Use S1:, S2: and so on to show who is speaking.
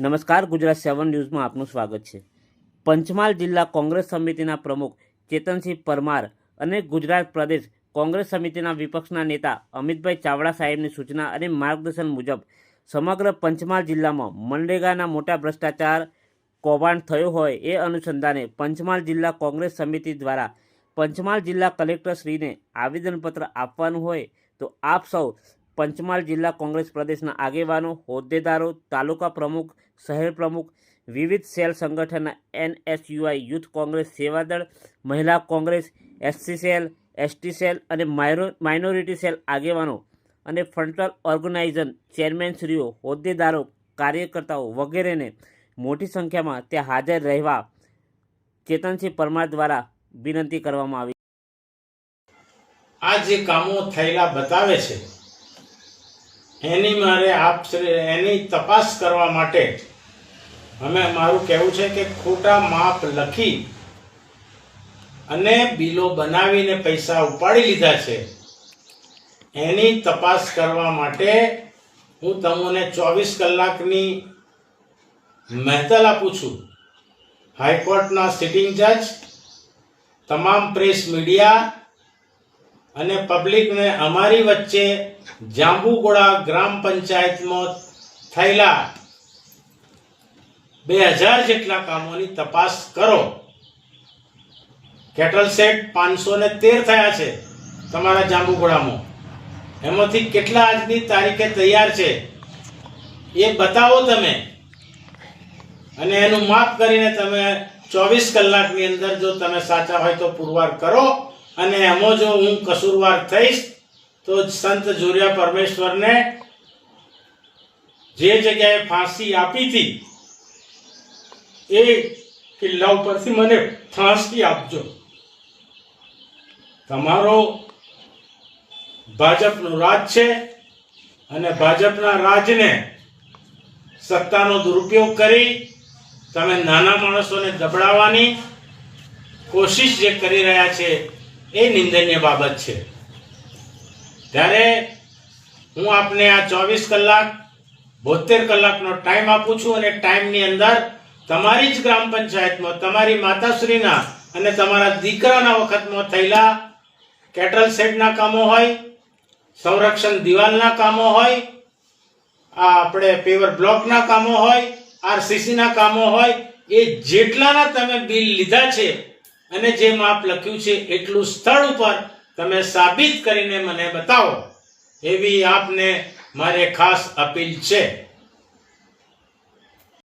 S1: નમસ્કાર, ગુજરાત સેવન ન્યૂઝમાં આપનું સ્વાગત છે. પંચમહાલ જિલ્લા કોંગ્રેસ સમિતિના પ્રમુખ ચેતનસિંહ પરમાર અને ગુજરાત પ્રદેશ કોંગ્રેસ સમિતિના વિપક્ષના નેતા અમિતભાઈ ચાવડા સાહેબની સૂચના અને માર્ગદર્શન મુજબ સમગ્ર પંચમહાલ જિલ્લામાં મનરેગાના મોટા ભ્રષ્ટાચાર કૌભાંડ થયો હોય એ અનુસંધાને પંચમહાલ જિલ્લા કોંગ્રેસ સમિતિ દ્વારા પંચમહાલ જિલ્લા કલેક્ટરશ્રીને આવેદનપત્ર આપવાનું હોય તો આપ સૌ પંચમહાલ જિલ્લા કોંગ્રેસ પ્રદેશના આગેવાનો, હોદ્દેદારો, તાલુકા પ્રમુખ, શહેર પ્રમુખ, વિવિધ સેલ સંગઠનના એનએસયુઆઈ, યુથ કોંગ્રેસ સેવાદળ, મહિલા Congress, SC cell, ST cell અને માઇનોરિટી સેલ આગેવાનો અને ફ્રન્ટલ ઓર્ગેનાઇઝન ચેરમેનશ્રીઓ, હોદ્દેદારો, કાર્યકર્તાઓ વગેરેને મોટી સંખ્યામાં ત્યાં હાજર રહેવા ચેતનસિંહ પરમાર દ્વારા વિનંતી કરવામાં આવી.
S2: આ જે કામો થયેલા બતાવે છે એની મારે આપ એની તપાસ કરવા માટે અમે, મારું કહેવું છે કે ખોટા માપ લખી અને બિલો બનાવીને પૈસા ઉપાડી લીધા છે. એની તપાસ કરવા માટે હું તમને ચોવીસ કલાકની મહેતલ આપું છું. હાઈકોર્ટના સિટિંગ જજ તમામ પ્રેસ મીડિયા અને પબ્લિકને અમારી વચ્ચે જાંબુગોળા ગ્રામ પંચાયતમાં થયેલા બે હજાર જેટલા કામોની તપાસ કરો. કેટલ સેટ પાંચસો ને તેર થયા છે તમારા જાંબુગોળામાં. એમાંથી કેટલા આજની તારીખે તૈયાર છે એ બતાવો તમે. અને એનું માફ કરીને તમે ચોવીસ કલાકની અંદર જો તમે સાચા હોય તો પુરવાર કરો. અને એમાં જો હું કસૂરવાર થઈશ, તો સંત જોરિયા પરમેશ્વરને જે જગ્યાએ ફાંસી આપી હતી, એ કિલ્લા ઉપરથી મને ફાંસી આપજો. તમારો ભાજપનું રાજ છે અને ભાજપના રાજને સત્તાનો દુરુપયોગ કરી તમે નાના માણસોને દબડાવવાની કોશિશ જે કરી રહ્યા છે એ નિંદનીય બાબત છે. ત્યારે હું આપને આ ચોવીસ કલાક બોતેર કલાકનો ટાઈમ આપું છું અને ટાઈમની અંદર તમારી જ ગ્રામ પંચાયતમાં, તમારી માતાશ્રીના અને તમારા દીકરાના વખતમાં થયેલા કેટલ શેડના કામો હોય, સંરક્ષણ દિવાલના કામો હોય, આ આપણે પેવર બ્લોકના કામો હોય આરસીસીના કામો હોય, એ જેટલાના તમે બિલ લીધા છે અને જે માપ લખ્યું છે એટલું સ્થળ ઉપર તમે સાબિત કરીને મને બતાવો. એવી આપને મારે ખાસ અપીલ છે.